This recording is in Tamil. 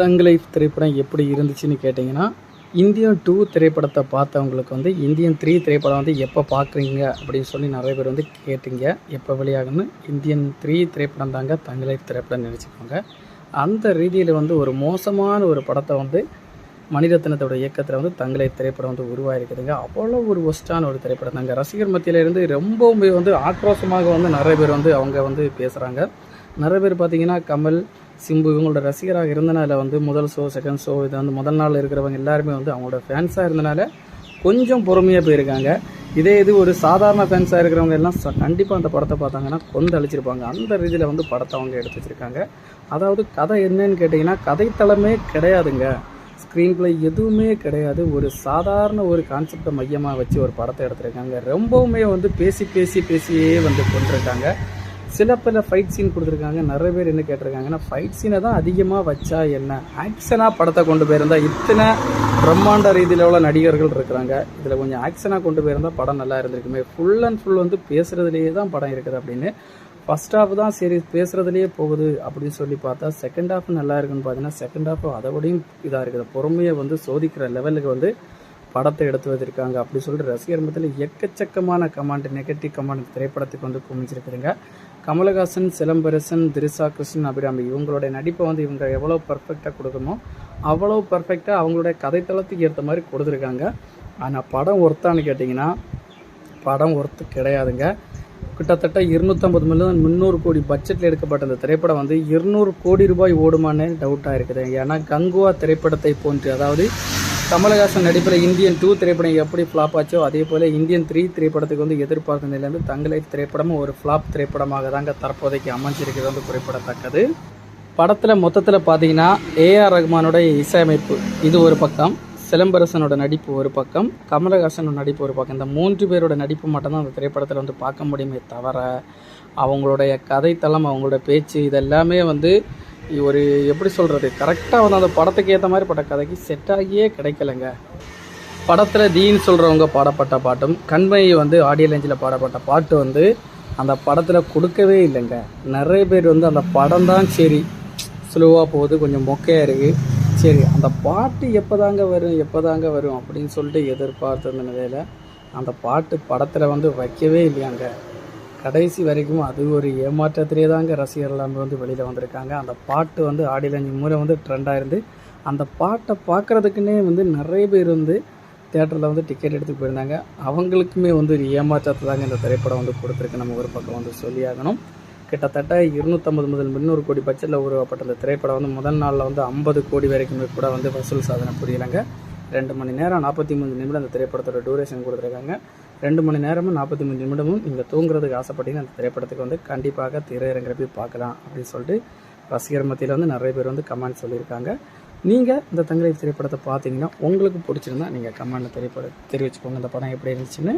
தங்களை திரைப்படம் எப்படி இருந்துச்சுன்னு கேட்டிங்கன்னா இந்தியன் டூ திரைப்படத்தை பார்த்தவங்களுக்கு வந்து இந்தியன் த்ரீ திரைப்படம் வந்து எப்போ பார்க்குறீங்க அப்படின்னு சொல்லி நிறைய பேர் வந்து கேட்டீங்க. எப்போ வெளியாகுன்னு இந்தியன் த்ரீ திரைப்படம் தாங்க தங்களை திரைப்படம் நினச்சிக்கோங்க. அந்த ரீதியில் வந்து ஒரு மோசமான ஒரு படத்தை வந்து மணிரத்னத்தோட இயக்கத்தில் வந்து தங்களை திரைப்படம் வந்து உருவாயிருக்குதுங்க. அவ்வளோ ஒரு ஒஸ்டான ஒரு திரைப்படம் தாங்க. ரசிகர் மத்தியிலேருந்து ரொம்பவுமே வந்து ஆக்ரோஷமாக வந்து நிறைய பேர் வந்து அவங்க வந்து பேசுகிறாங்க நிறைய பேர் பார்த்தீங்கன்னா கமல் சிம்பு இவங்களோட ரசிகராக இருந்தனால வந்து முதல் ஷோ செகண்ட் ஷோ இது வந்து முதல் நாள் இருக்கிறவங்க எல்லாருமே வந்து அவங்களோட ஃபேன்ஸாக இருந்தனால கொஞ்சம் பொறுமையாக போயிருக்காங்க. இதே இது ஒரு சாதாரண ஃபேன்ஸாக இருக்கிறவங்க எல்லாம் கண்டிப்பாக அந்த படத்தை பார்த்தாங்கன்னா கொண்டு அழிச்சிருப்பாங்க. அந்த ரீதியில் வந்து படத்தை அவங்க எடுத்து வச்சிருக்காங்க. அதாவது கதை என்னன்னு கேட்டிங்கன்னா கதைத்தளமே கிடையாதுங்க. ஸ்க்ரீன் பிளே எதுவுமே கிடையாது. ஒரு சாதாரண ஒரு கான்செப்டை மையமாக வச்சு ஒரு படத்தை எடுத்திருக்காங்க. ரொம்பவுமே வந்து பேசி பேசி பேசியே வந்து கொண்டிருக்காங்க. சில பல ஃபைட் சீன் கொடுத்துருக்காங்க. நிறைய பேர் என்ன கேட்டிருக்காங்கன்னா ஃபைட் சீனை தான் அதிகமாக வச்சா என்ன? ஆக்ஷனாக படத்தை கொண்டு போயிருந்தால் இத்தனை பிரம்மாண்ட ரீதியில் உள்ள நடிகர்கள் இருக்கிறாங்க. இதில் கொஞ்சம் ஆக்ஷனாக கொண்டு போயிருந்தால் படம் நல்லா இருந்திருக்குமே. ஃபுல் அண்ட் ஃபுல் வந்து பேசுகிறதுலேயே தான் படம் இருக்குது அப்படின்னு. ஃபர்ஸ்ட் ஹாஃப் தான் சரி பேசுகிறதுலேயே போகுது அப்படின்னு சொல்லி பார்த்தா செகண்ட் ஹாஃப் நல்லா இருக்குன்னு பார்த்தீங்கன்னா செகண்ட் ஹாஃப் அதை விடையும் இதாக இருக்குது. பொறுமையை வந்து சோதிக்கிற லெவலுக்கு வந்து படத்தை எடுத்து வச்சிருக்காங்க அப்படி சொல்லிட்டு ரசிகர் மத்தியில் எக்கச்சக்கமான கமாண்ட் நெகட்டிவ் கமாண்ட் திரைப்படத்துக்கு வந்து குமிச்சிருக்குதுங்க கமலஹாசன் சிலம்பரசன் திரிசா கிருஷ்ணன் அபிராமி இவங்களுடைய நடிப்பை வந்து இவங்க எவ்வளோ பர்ஃபெக்டாக கொடுக்கணுமோ அவ்வளோ பர்ஃபெக்டாக அவங்களுடைய கதைத்தளத்துக்கு ஏற்ற மாதிரி கொடுத்துருக்காங்க. ஆனால் படம் ஒர்த்தான்னு கேட்டிங்கன்னா படம் ஒர்த்து கிடையாதுங்க. கிட்டத்தட்ட இருநூற்றம்பது மில்லியன் முந்நூறு கோடி பட்ஜெட்டில் எடுக்கப்பட்ட இந்த திரைப்படம் வந்து இருநூறு கோடி ரூபாய் ஓடுமான்னு டவுட்டாக இருக்குது ஏன்னா கங்குவா திரைப்படத்தை போன்று அதாவது கமலஹாசன் நடிப்பில் இந்தியன் டூ திரைப்படம் எப்படி ஃப்ளாப் ஆச்சோ அதே போல் இந்தியன் த்ரீ திரைப்படத்துக்கு வந்து எதிர்பார்த்த நிலையிலேருந்து தங்களை திரைப்படமும் ஒரு ஃப்ளாப் திரைப்படமாக தாங்க தற்போதைக்கு அமைஞ்சிருக்கிறது வந்து குறிப்பிடத்தக்கது. படத்தில் மொத்தத்தில் பார்த்தீங்கன்னா ஏஆர் ரஹ்மானுடைய இசையமைப்பு இது ஒரு பக்கம் சிலம்பரசனோட நடிப்பு ஒரு பக்கம் கமலஹாசனோட நடிப்பு ஒரு பக்கம். இந்த மூன்று பேரோட நடிப்பு மட்டும்தான் அந்த திரைப்படத்தில் வந்து பார்க்க முடியுமே தவிர அவங்களுடைய கதைத்தளம் அவங்களோட பேச்சு இதெல்லாமே வந்து ஒரு எப்படி சொல்கிறது கரெக்டாக வந்து அந்த படத்துக்கு ஏற்ற மாதிரி பட்ட கதைக்கு செட் ஆகியே கிடைக்கலங்க. படத்தில் தீன்னு சொல்கிறவங்க பாடப்பட்ட பாட்டும் கண்மை வந்து ஆடியோ லேஞ்சில் பாடப்பட்ட பாட்டு வந்து அந்த படத்தில் கொடுக்கவே இல்லைங்க. நிறைய பேர் வந்து அந்த படம் தான் சரி ஸ்லோவாக போகுது கொஞ்சம் மொக்கையாக இருக்குது சரி அந்த பாட்டு எப்போதாங்க வரும் எப்போதாங்க வரும் அப்படின்னு சொல்லிட்டு எதிர்பார்த்த நிலையில் அந்த பாட்டு படத்தில் வந்து வைக்கவே இல்லையாங்க. கடைசி வரைக்கும் அது ஒரு ஏமாற்றத்திலே தாங்க ரசிகர்கள் எல்லாமே வந்து வெளியில் வந்திருக்காங்க. அந்த பாட்டு வந்து ஆடியலஞ்சு முறை வந்து ட்ரெண்டாக இருந்து அந்த பாட்டை பார்க்குறதுக்குன்னே வந்து நிறைய பேர் வந்து தேட்டரில் வந்து டிக்கெட் எடுத்து போயிருந்தாங்க. அவங்களுக்குமே வந்து ஒரு ஏமாற்றத்தை தாங்க இந்த திரைப்படம் வந்து கொடுத்துருக்கு. நம்ம ஒரு பக்கம் வந்து சொல்லியாகணும். கிட்டத்தட்ட இருநூற்றம்பது முதல் முந்நூறு கோடி பட்ஜெட்டில் உருவாக்கப்பட்ட இந்த திரைப்படம் வந்து முதல் நாளில் வந்து ஐம்பது கோடி வரைக்குமே கூட வந்து வசூல் சாதனை புரியலைங்க. ரெண்டு மணி நேரம் நாற்பத்தி மூணு நிமிடம் அந்த திரைப்படத்தோட டூரேஷன் கொடுத்துருக்காங்க. ரெண்டு மணி நேரமும் நாற்பத்தி மூணு நிமிடமும் நீங்கள் தூங்குறதுக்கு ஆசைப்பட்டீங்கன்னா அந்த திரைப்படத்துக்கு வந்து கண்டிப்பாக திரையரங்கில் போய் பார்க்கலாம் அப்படின்னு சொல்லிட்டு ரசிகர் மத்தியில் வந்து நிறைய பேர் வந்து கமெண்ட் சொல்லியிருக்காங்க. நீங்கள் இந்த தங்களை திரைப்படத்தை பார்த்தீங்கன்னா உங்களுக்கு பிடிச்சிருந்தா நீங்கள் கமெண்ட் திரைப்பட தெரிவிச்சுக்கோங்க. இந்த படம் எப்படி இருந்துச்சுன்னு